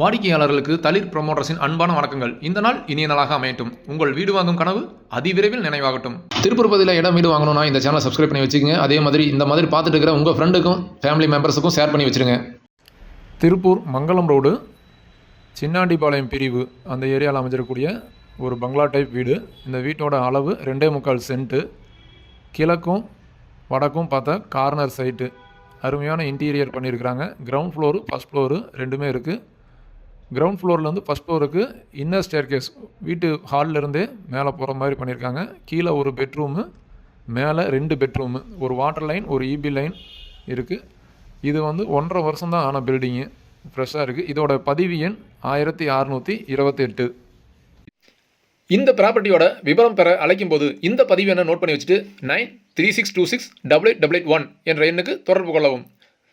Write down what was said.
வாடிக்கையாளர்களுக்கு தளிர் ப்ரொமோட்டர்ஸின் அன்பான வணக்கங்கள். இந்த நாள் இனிய நாளாக அமையட்டும். உங்கள் வீடு வாங்கும் கனவு அதிவிரைவில் நினைவாகட்டும். திருப்பூர்பதியில் இடம் வீடு வாங்கணும்னா இந்த சேனலை சப்ஸ்கிரைப் பண்ணி வச்சுக்கோங்க. அதே மாதிரி இந்த மாதிரி பார்த்துட்டு இருக்கிற உங்கள் ஃப்ரெண்டுக்கும் ஃபேமிலி மெம்பர்ஸுக்கும் ஷேர் பண்ணி வச்சுருங்க. திருப்பூர் மங்களம் ரோடு சின்னாண்டிபாளையம் பிரிவு அந்த ஏரியாவில் அமைஞ்சிருக்கக்கூடிய ஒரு பங்களா டைப் வீடு. இந்த வீட்டோட அளவு ரெண்டே முக்கால் சென்ட்டு கிழக்கும் வடக்கும் பார்த்தா கார்னர் சைட்டு அருமையான இன்டீரியர் பண்ணியிருக்கிறாங்க. கிரவுண்ட் ஃப்ளோரு ஃபஸ்ட் ஃப்ளோரு ரெண்டுமே இருக்குது கிரவுண்ட் ஃப்ளோர்லேருந்து ஃபஸ்ட் ஃப்ளோருக்கு இன்னர் ஸ்டேர்கேஸ் வீட்டு ஹால்ல இருந்தே மேலே போகிற மாதிரி பண்ணியிருக்காங்க. கீழே ஒரு பெட்ரூமு மேலே ரெண்டு பெட்ரூமு ஒரு வாட்டர் லைன் ஒரு இபி லைன் இருக்குது இது வந்து ஒன்றரை வருஷம் தான் ஆன பில்டிங்கு ஃப்ரெஷ்ஷாக இருக்குது இதோட பதிவு எண் ஆயிரத்தி அறநூற்றி இருபத்தெட்டு. இந்த ப்ராப்பர்ட்டியோட விவரம் பெற அழைக்கும் போது இந்த பதிவு என்ன நோட் பண்ணி வச்சுட்டு nine three six two six double eight double eight one என்ற எண்ணுக்கு தொடர்பு கொள்ளவும்.